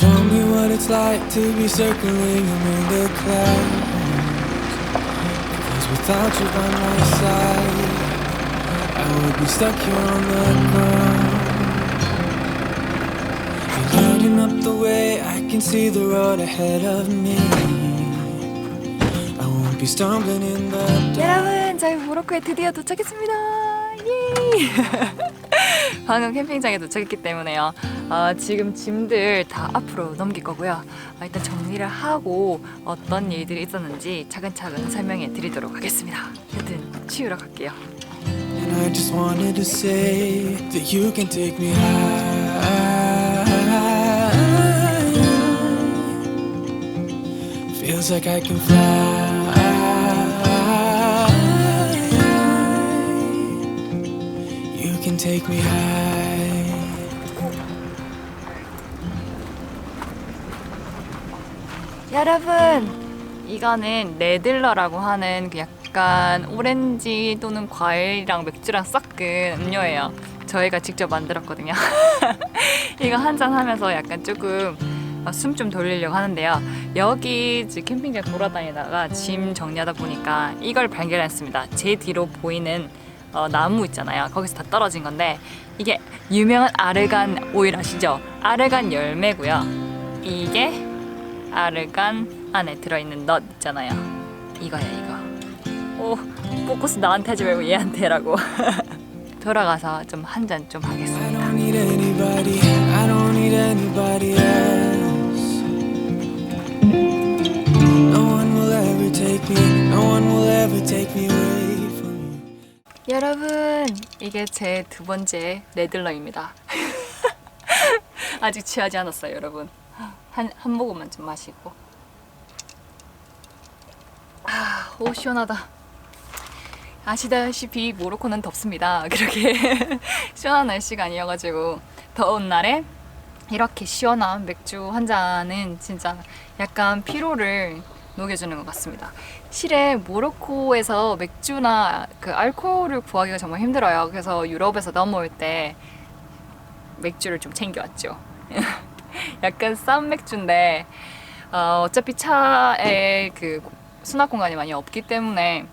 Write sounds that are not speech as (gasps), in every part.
Show me what it's like to be circling among the clouds. Because without you by my side, I would be stuck here on the ground. You're lighting up the way, I can see the road ahead of me. I won't be stumbling in the dark. 여러분 저희 모로코에 드디어 도착했습니다. 예. (laughs) 방금 캠핑장에 도착했기 때문에요. 어, 지금 짐들 다 앞으로 넘길 거고요. 어, 일단 정리를 하고 어떤 일들이 있었는지 차근차근 설명해 드리도록 하겠습니다. 여튼 치우러 갈게요. And I just wanted to say that you can take me high. Feels like I can fly. Take me high. 여러분 이거는 레들러라고 하는 그 약간 오렌지 또는 과일이랑 맥주랑 섞은 음료예요. 저희가 직접 만들었거든요. (laughs) 이거 한 잔 하면서 약간 조금 숨 좀 돌리려고 하는데요. 여기 캠핑장 돌아다니다가 짐 정리하다 보니까 이걸 발견했습니다. 제 뒤로 보이는 어, 나무 있잖아요. 거기서 다 떨어진 건데 이게 유명한 아르간 오일 아시죠? 아르간 열매고요. 이게 아르간 안에 들어있는 넛 있잖아요. 이거야 이거. 오 포커스 나한테 하지 말고 얘한테라고. (laughs) 돌아가서 좀 한 잔 좀 하겠습니다. 여러분 이게 제 두 번째 레들러입니다. (laughs) 아직 취하지 않았어요, 여러분. 한 한 모금만 좀 마시고. 아, 오 시원하다. 아시다시피 모로코는 덥습니다. (laughs) 그렇게 시원한 날씨가 아니어가지고 더운 날에 이렇게 시원한 맥주 한 잔은 진짜 약간 피로를 녹여주는 것 같습니다. 실에 모로코에서 맥주나 그 알코올을 구하기가 정말 힘들어요. 그래서 유럽에서 넘어올 때 맥주를 좀 챙겨왔죠. (laughs) 약간 싼 맥주인데 어, 어차피 차에 그 수납 공간이 많이 없기 때문에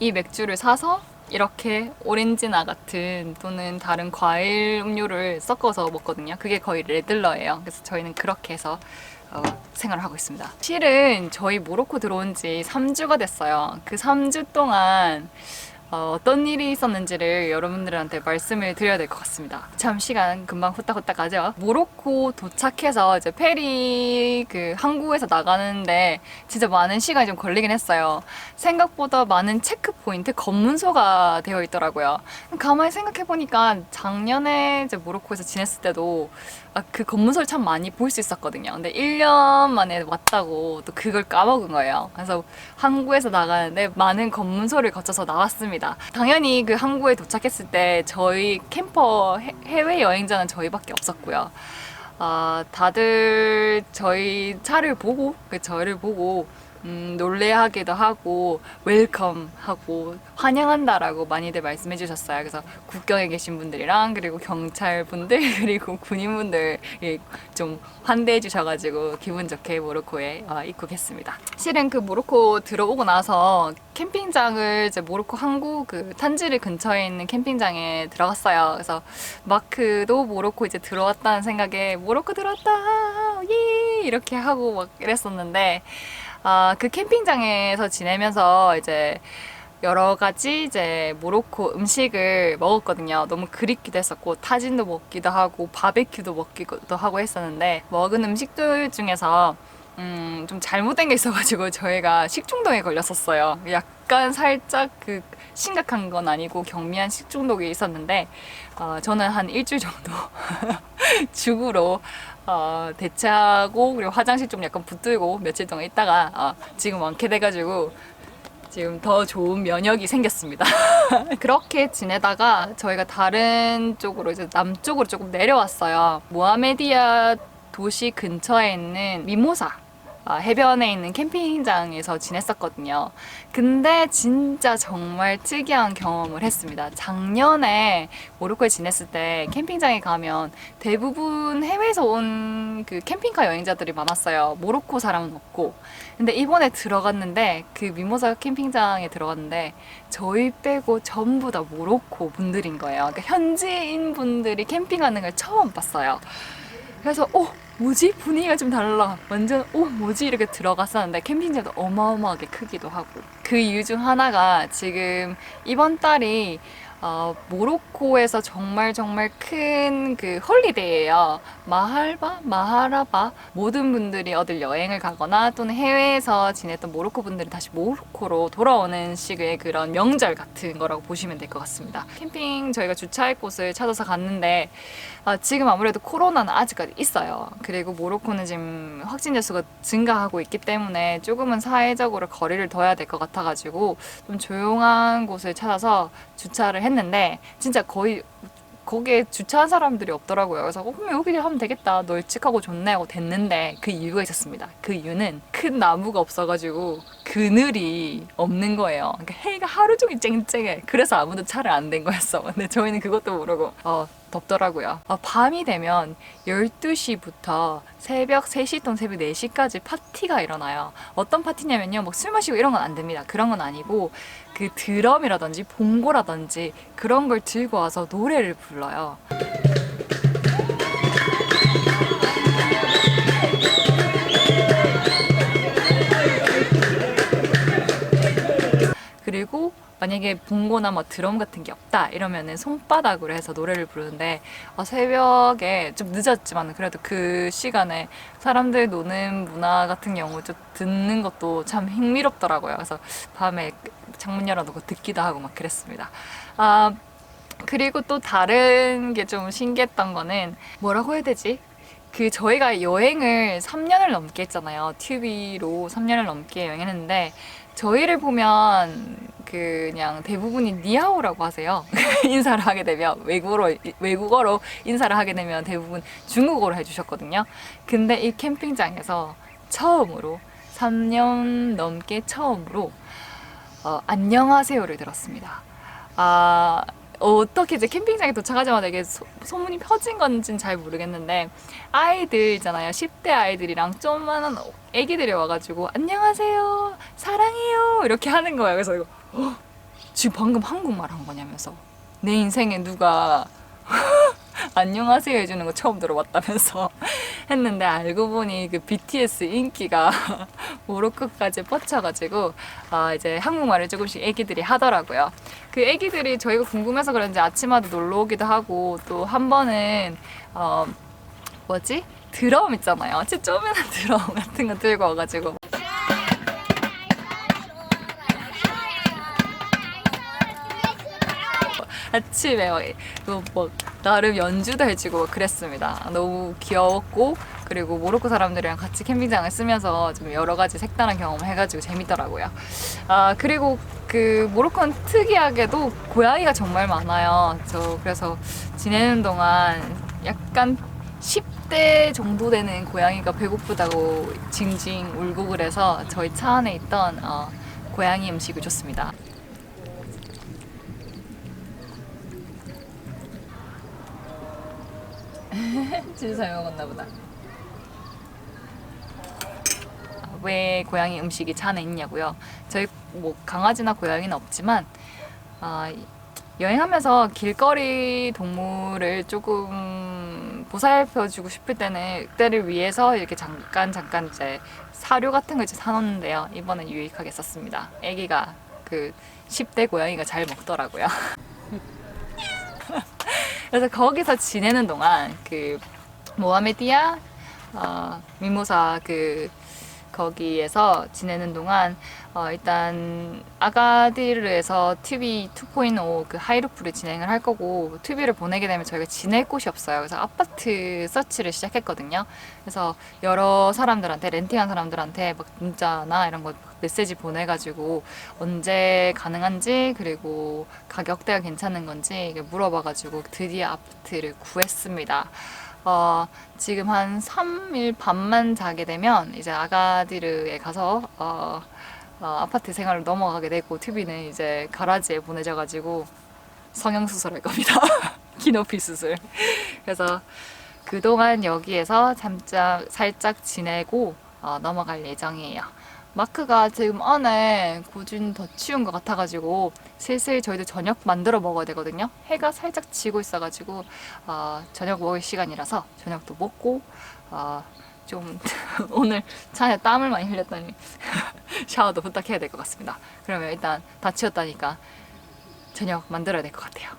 이 맥주를 사서 이렇게 오렌지나 같은 또는 다른 과일 음료를 섞어서 먹거든요. 그게 거의 레들러예요. 그래서 저희는 그렇게 해서 어, 생활을 하고 있습니다. 실은 저희 모로코 들어온 지 3주가 됐어요. 그 3주 동안 어, 떤 일이 있었는지를 여러분들한테 말씀을 드려야 될 것 같습니다. 참 시간 금방 후딱후딱 가죠. 모로코 도착해서 이제 페리 그 항구에서 나가는데 진짜 많은 시간이 좀 걸리긴 했어요. 생각보다 많은 체크 포인트 검문소가 되어 있더라고요. 가만히 생각해 보니까 작년에 이제 모로코에서 지냈을 때도 아, 그 검문소를 참 많이 볼 수 있었거든요. 근데 1년 만에 왔다고 또 그걸 까먹은 거예요. 그래서 항구에서 나가는데 많은 검문소를 거쳐서 나왔습니다. 당연히 그 항구에 도착했을 때 저희 캠퍼 해- 해외 여행자는 저희밖에 없었고요. 아, 다들 저희 차를 보고 그 저를 보고 음, 놀래하기도 하고 웰컴 하고 환영한다라고 많이들 말씀해 주셨어요. 그래서 국경에 계신 분들이랑 그리고 경찰 분들 (laughs) 그리고 군인분들이 좀 환대해 주셔가지고 기분 좋게 모로코에 어, 입국했습니다. 실은 그 모로코 들어오고 나서 캠핑장을 이제 모로코 항구 그 탄지르 근처에 있는 캠핑장에 들어갔어요. 그래서 마크도 모로코 이제 들어왔다는 생각에 모로코 들어왔다 예 이렇게 하고 막 이랬었는데 아, 그 캠핑장에서 지내면서 이제 여러 가지 이제 모로코 음식을 먹었거든요. 너무 그립기도 했었고 타진도 먹기도 하고 바베큐도 먹기도 하고 했었는데 먹은 음식들 중에서 음, 좀 잘못된 게 있어가지고 저희가 식중독에 걸렸었어요. 약간 살짝 그 심각한 건 아니고 경미한 식중독이 있었는데 어, 저는 한 일주일 정도 (laughs) 죽으로 어, 대체하고 그리고 화장실 좀 약간 붙들고 며칠 동안 있다가 어, 지금 완쾌 돼가지고 지금 더 좋은 면역이 생겼습니다. (laughs) 그렇게 지내다가 저희가 다른 쪽으로 이제 남쪽으로 조금 내려왔어요. 모하메디아 도시 근처에 있는 미모사 아, 해변에 있는 캠핑장에서 지냈었거든요. 근데 진짜 정말 특이한 경험을 했습니다. 작년에 모로코에 지냈을 때 캠핑장에 가면 대부분 해외에서 온 그 캠핑카 여행자들이 많았어요. 모로코 사람은 없고. 근데 이번에 들어갔는데 그 미모사 캠핑장에 들어갔는데 저희 빼고 전부 다 모로코 분들인 거예요. 그러니까 현지인 분들이 캠핑하는 걸 처음 봤어요. 그래서 어 뭐지? 분위기가 좀 달라. 완전 어 뭐지? 이렇게 들어갔었는데 캠핑장도 어마어마하게 크기도 하고. 그 이유 중 하나가 지금 이번 달이 어, 모로코에서 정말 정말 큰 그 홀리데이예요. 마할바, 마하라바 모든 분들이 어딜 여행을 가거나 또는 해외에서 지냈던 모로코 분들이 다시 모로코로 돌아오는 식의 그런 명절 같은 거라고 보시면 될 것 같습니다. 캠핑 저희가 주차할 곳을 찾아서 갔는데 아, 지금 아무래도 코로나는 아직까지 있어요. 그리고 모로코는 지금 확진자 수가 증가하고 있기 때문에 조금은 사회적으로 거리를 둬야 될 것 같아가지고 좀 조용한 곳을 찾아서 주차를 했는데 진짜 거의 거기에 주차한 사람들이 없더라고요. 그래서 어, 그럼 여기 하면 되겠다. 널찍하고 좋네 하고 됐는데 그 이유가 있었습니다. 그 이유는 큰 나무가 없어가지고 그늘이 없는 거예요. 그러니까 해가 하루 종일 쨍쨍해. 그래서 아무도 차를 안 댄 거였어. 근데 저희는 그것도 모르고 어, 덥더라고요. 어, 밤이 되면 12시부터 새벽 3시 또는 새벽 4시까지 파티가 일어나요. 어떤 파티냐면요. 뭐 술 마시고 이런 건 안 됩니다. 그런 건 아니고 그 드럼이라든지 봉고라든지 그런 걸 들고 와서 노래를 불러요. 그리고 만약에 봉고나 뭐 드럼 같은 게 없다 이러면은 손바닥으로 해서 노래를 부르는데 어, 새벽에 좀 늦었지만 그래도 그 시간에 사람들 노는 문화 같은 경우 좀 듣는 것도 참 흥미롭더라고요. 그래서 밤에 창문 열어놓고 듣기도 하고 막 그랬습니다. 아 그리고 또 다른 게 좀 신기했던 거는 뭐라고 해야 되지? 그 저희가 여행을 3년을 넘게 했잖아요. 튜비로 3년을 넘게 여행했는데 저희를 보면 그냥 대부분이 니하오라고 하세요. (laughs) 인사를 하게 되면 외국어로 외국어로 인사를 하게 되면 대부분 중국어로 해주셨거든요. 근데 이 캠핑장에서 처음으로 3년 넘게 처음으로 어, 안녕하세요를 들었습니다. 아 어떻게 이제 캠핑장에 도착하자마자 이게 소, 소문이 퍼진 건지는 잘 모르겠는데 아이들 있잖아요 10대 아이들이랑 조그만한 애기들이 와가지고 안녕하세요 사랑해요 이렇게 하는 거예요 그래서 이거 어, (gasps) 지금 방금 한국말 한 거냐면서 내 인생에 누가 (laughs) 안녕하세요 해주는 거 처음 들어봤다면서 (laughs) 했는데 알고 보니 그 BTS 인기가 (laughs) 모로코까지 뻗쳐가지고 아 이제 한국말을 조금씩 애기들이 하더라고요. 그 애기들이 저희가 궁금해서 그런지 아침마다 놀러 오기도 하고 또 한 번은 어 뭐지 드럼 있잖아요. 진짜 쪼매난 드럼 같은 거 들고 와가지고 아침에 막 뭐, 뭐 나름 연주도 해주고 막 그랬습니다. 너무 귀여웠고 그리고 모로코 사람들이랑 같이 캠핑장을 쓰면서 좀 여러 가지 색다른 경험을 해가지고 재밌더라고요. 아 그리고 그 모로코는 특이하게도 고양이가 정말 많아요. 저 그래서 지내는 동안 약간 10대 정도 되는 고양이가 배고프다고 징징 울고 그래서 저희 차 안에 있던 어, 고양이 음식을 줬습니다. (laughs) 진짜 잘 먹었나 보다. 왜 고양이 음식이 차 안에 있냐고요? 저희 뭐 강아지나 고양이는 없지만 아, 여행하면서 길거리 동물을 조금 보살펴주고 싶을 때는 그때를 위해서 이렇게 잠깐 잠깐 이제 사료 같은 걸 이제 사놓는데요. 이번엔 유익하게 썼습니다. 아기가 그 10대 고양이가 잘 먹더라고요. (laughs) 그래서 거기서 지내는 동안 그 모하메디아 어, 미모사 그 거기에서 지내는 동안 어, 일단 아가디르에서 TV 2.5그 하이루프를 진행을 할 거고 TV를 보내게 되면 저희가 지낼 곳이 없어요. 그래서 아파트 서치를 시작했거든요. 그래서 여러 사람들한테 렌팅한 사람들한테 막 문자나 이런 거 메시지 보내가지고 언제 가능한지 그리고 가격대가 괜찮은 건지 물어봐가지고 드디어 아파트를 구했습니다. 어, 지금 한 3일 반만 자게 되면 이제 아가디르에 가서 어, 어, 아파트 생활을 넘어가게 되고 TV는 이제 가라지에 보내져가지고 성형 수술할 겁니다. (laughs) 키높이 수술. 그래서 그동안 여기에서 잠짝 살짝 지내고 어, 넘어갈 예정이에요. 마크가 지금 안에 고준 더 치운 것 같아가지고 슬슬 저희도 저녁 만들어 먹어야 되거든요. 해가 살짝 지고 있어가지고 어, 저녁 먹을 시간이라서 저녁도 먹고 어, 좀 (laughs) 오늘 차에 땀을 많이 흘렸더니 (laughs) 샤워도 부탁해야 될 것 같습니다. 그러면 일단 다 치웠다니까 저녁 만들어야 될 것 같아요.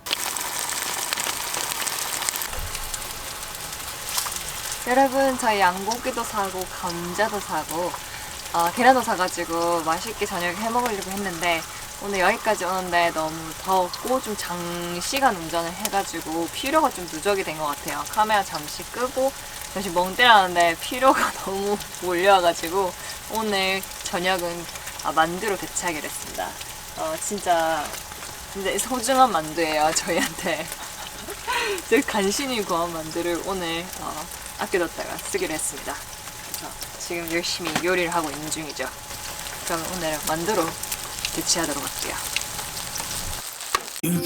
여러분 저희 양고기도 사고 감자도 사고 어, 계란도 사가지고 맛있게 저녁 해 먹으려고 했는데 오늘 여기까지 오는데 너무 더웠고 좀 장시간 운전을 해가지고 피로가 좀 누적이 된 것 같아요. 카메라 잠시 끄고 잠시 멍 때렸는데 피로가 (laughs) 너무 몰려와가지고 오늘 저녁은 아, 만두로 대체하기로 했습니다. 어, 진짜 진짜 소중한 만두예요 저희한테. (laughs) 제가 간신히 구한 만두를 오늘 어, 아껴뒀다가 쓰기로 했습니다. 지금 열심히 요리를 하고 있는 중이죠. 그럼 오늘 만두로 대체하도록 할게요. You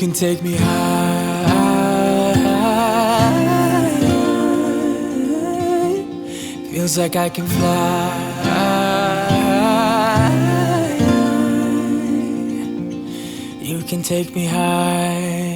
can take me high.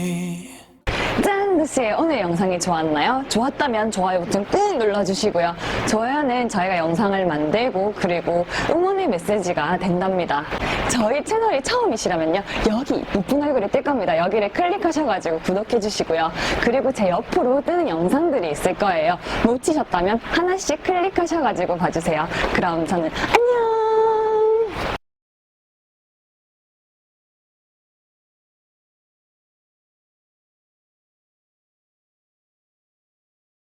짠! 혹시 오늘 영상이 좋았나요? 좋았다면 좋아요 버튼 꾹 눌러주시고요. 좋아요는 저희가 영상을 만들고 그리고 응원의 메시지가 된답니다. 저희 채널이 처음이시라면요. 여기 이쁜 얼굴이 뜰 겁니다. 여기를 클릭하셔가지고 구독해주시고요. 그리고 제 옆으로 뜨는 영상들이 있을 거예요. 놓치셨다면 하나씩 클릭하셔가지고 봐주세요. 그럼 저는 안녕!